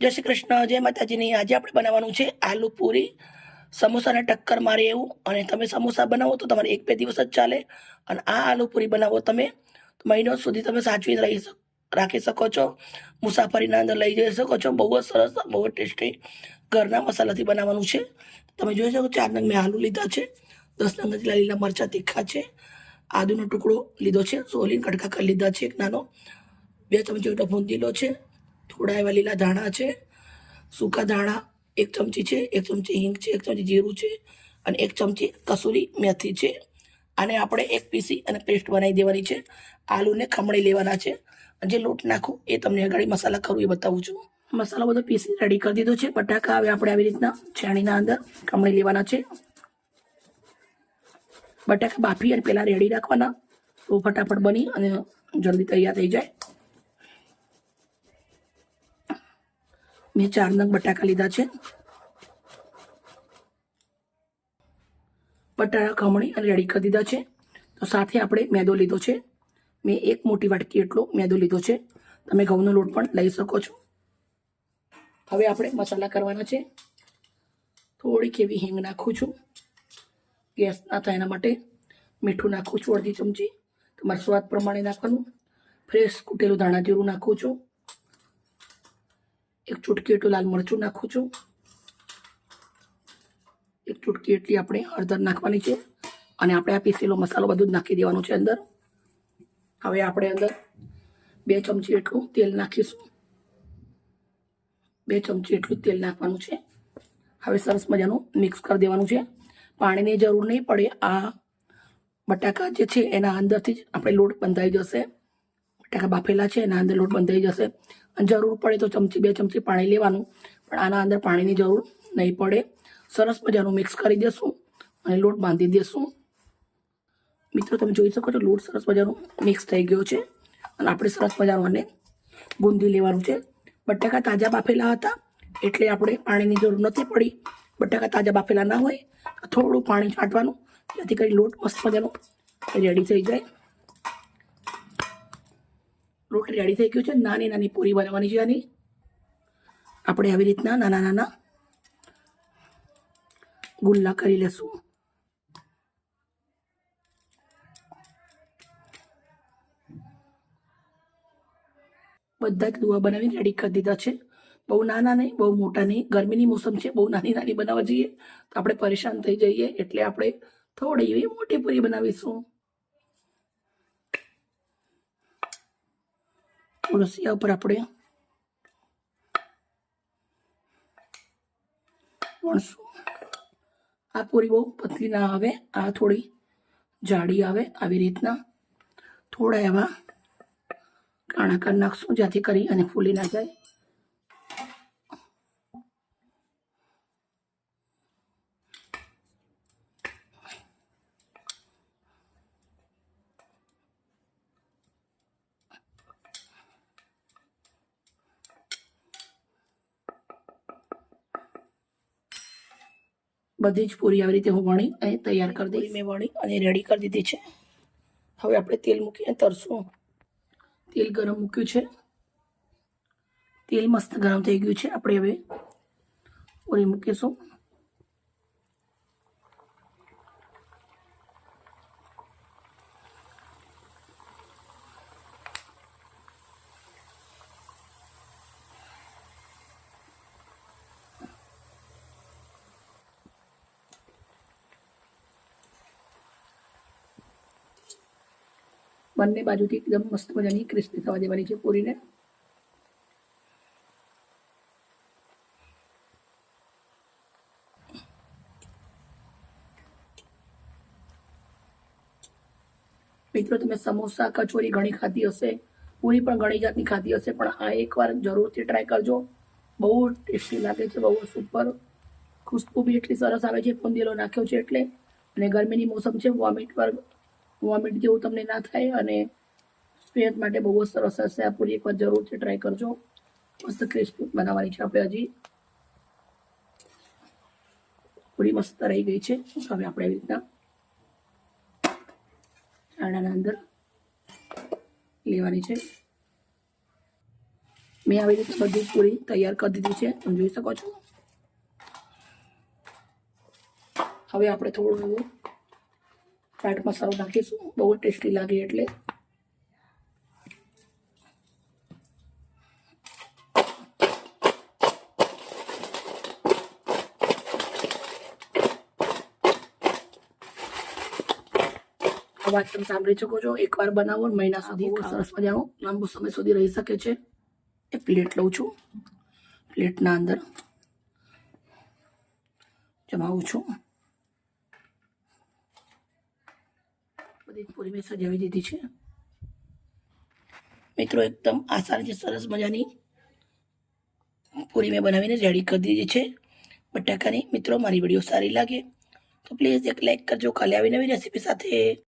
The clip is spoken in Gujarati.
જય શ્રી કૃષ્ણ, જય માતાજીની. આજે આપણે બનાવવાનું છે આલુ પૂરી. સમોસાને ટક્કર મારે એવું. અને તમે સમોસા બનાવો તો તમારે એક બે દિવસ જ ચાલે. અને આ આલુ પૂરી બનાવો તમે. મહિનો સુધી તમે સાચવી રહી રાખી શકો છો. મુસાફરીના અંદર લઈ જઈ શકો છો. બહુ જ સરસ બહુ જ ટેસ્ટી ઘરના મસાલાથી બનાવવાનું છે. તમે જોઈ શકો ચાર નંગ મેં આલુ લીધા છે. દસ નંગ લીલા મરચાં તીખા છે. આદુનો ટુકડો લીધો છે. સોલીન કટકા કરી લીધા છે એક નાનો. બે ચમચી જેટલો ભૂંદીલો છે. થોડા એવા લીલા ધાણા છે, સૂકા ધાણા, એક ચમચી છે, એક ચમચી હિંગ છે, એક ચમચી જીરું છે અને એક ચમચી કસૂરી મેથી છે. આને આપણે એક પીસી અને પેસ્ટ બનાવી દેવાની છે. આલુને ખમણી લેવાના છે. જે લોટ નાખું એ તમને આગળ મસાલા કરું એ બતાવું છું. મસાલો બધો પીસી રેડી કરી દીધો છે. બટાકા હવે આપણે આવી રીતના છાણીના અંદર ખમણી લેવાના છે. બટાકા બાફી અને પહેલાં રેડી રાખવાના. તો ફટાફટ બની અને જલ્દી તૈયાર થઈ જાય. મેં ચાર નંગ બટાકા લીધા છે. બટાકા ખમણી અને રેડી કરી દીધા છે. તો સાથે આપણે મેદો લીધો છે. મેં એક મોટી વાટકી એટલો મેદો લીધો છે. તમે ઘઉંનો લોટ પણ લઈ શકો છો. હવે આપણે મસાલા કરવાના છે. થોડીક એવી હિંગ નાખું છું. ગેસ ના થાય એના માટે મીઠું નાખું છું અડધી ચમચી. તમારા સ્વાદ પ્રમાણે નાખવાનું. ફ્રેશ કૂટેલું ધાણા જીરું નાખું છું. એક ચૂટકી એટલું લાલ મરચું નાખું છું. એક ચૂટકી એટલી આપણે હળદર નાખવાની છે અને આપણે આ પીસેલો મસાલો બધું જ નાખી દેવાનો છે અંદર. હવે આપણે અંદર બે ચમચી એટલું તેલ નાખીશું. બે ચમચી એટલું તેલ નાખવાનું છે. હવે સરસ મજાનું મિક્સ કરી દેવાનું છે. પાણીની જરૂર નહીં પડે. આ બટાકા જે છે એના અંદરથી જ આપણે લોટ બંધાઈ જશે. બટાકા બાફેલા છે એના અંદર લોટ બંધાઈ જશે. અને જરૂર પડે તો ચમચી, બે ચમચી પાણી લેવાનું. પણ આના અંદર પાણીની જરૂર નહીં પડે. સરસ મજાનું મિક્સ કરી દેશું અને લોટ બાંધી દેશું. મિત્રો, તમે જોઈ શકો છો લોટ સરસ મજાનું મિક્સ થઈ ગયો છે. અને આપણે સરસ મજાનું આને ગુંદી લેવાનું છે. બટાકા તાજા બાફેલા હતા એટલે આપણે પાણીની જરૂર નથી પડી. બટાકા તાજા બાફેલા ના હોય થોડું પાણી છાંટવાનું, જેથી કરી લોટ મસ્ત મજાનો રેડી થઈ જાય. લોટ રેડી થઈ ગયો છે. નાની નાની પૂરી બનાવવાની છે આની. આપણે આવી રીતના નાના નાના ગુલ્લા કરી લેશું. બધા જ દુવા બનાવીને રેડી કરી દીધા છે. બહુ નાના નહીં, બહુ મોટા નહીં. ગરમીની મોસમ છે, બહુ નાની નાની બનાવવા જઈએ તો આપણે પરેશાન થઈ જઈએ. એટલે આપણે થોડી એવી મોટી પૂરી બનાવીશું. રસિયા ઉપર આપણે વણશું આ પૂરી બહુ પતલી ના આવે આ થોડી જાડી આવે આવી રીતના થોડા એવા કાણા નાખશું જ્યાંથી કરી અને ફૂલી ના જાય બધી જ પૂરી આવી રીતે હું વણી અને તૈયાર કરી દઈશ. મેં વણી અને રેડી કરી દીધી છે. હવે આપણે તેલ મૂકીને તરશું. તેલ ગરમ મૂક્યું છે. તેલ મસ્ત ગરમ થઈ ગયું છે. આપણે હવે પૂરી મૂકીશું. બંને બાજુથી એકદમ મસ્ત મજાની ક્રિસ્પી થવા દેવાની છે પૂરીને. મિત્રો, તમે સમોસા, કચોરી ઘણી ખાધી હશે. પૂરી પણ ઘણી જાતની ખાધી હશે, પણ આ એકવાર જરૂરથી ટ્રાય કરજો. બહુ ટેસ્ટી લાગે છે, બહુ સુપર ખુશ્બુ બી એટલી સરસ આવે છે, ફુંદીલો નાખ્યો છે એટલે. અને ગરમીની મોસમ છે વોમિટ પર વોમિટ જેવું તમને ના થાય અને સેહત માટે બહુ જ સરસ હશે. આ પૂરી એકવાર જરૂરથી ટ્રાય કરજો. મસ્ત ક્રિસ્પી બનાવવાની છે આપણે હજી. પૂરી મસ્ત રહી ગઈ છે. હવે આપણે એવી રીતના ચાણાના અંદર લેવાની છે. મેં આવી રીતે બધી પૂરી તૈયાર કરી દીધી છે. તમે જોઈ શકો છો. હવે આપણે થોડું ચાટ મસાલો નાખીશું બહુ ટેસ્ટી લાગે એટલે. આ વાત તમે સાંભળી શકો છો. એકવાર બનાવો ને મહિના સુધી બહુ સરસ મજાનું લાંબો સમય સુધી રહી શકે છે. એ પ્લેટ લઉં છું. પ્લેટના અંદર જમાવું છું. બધી પૂરી મેં સજાવી દીધી છે. મિત્રો, એકદમ આસાનીથી સરસ મજાની. પૂરી મેં બનાવીને રેડી કરી દીધી છે. બટાકાની, મિત્રો, મારી વીડિયો સારી લાગે તો પ્લીઝ એક લાઈક કરજો. કાલે આવી નવી રેસીપી સાથે.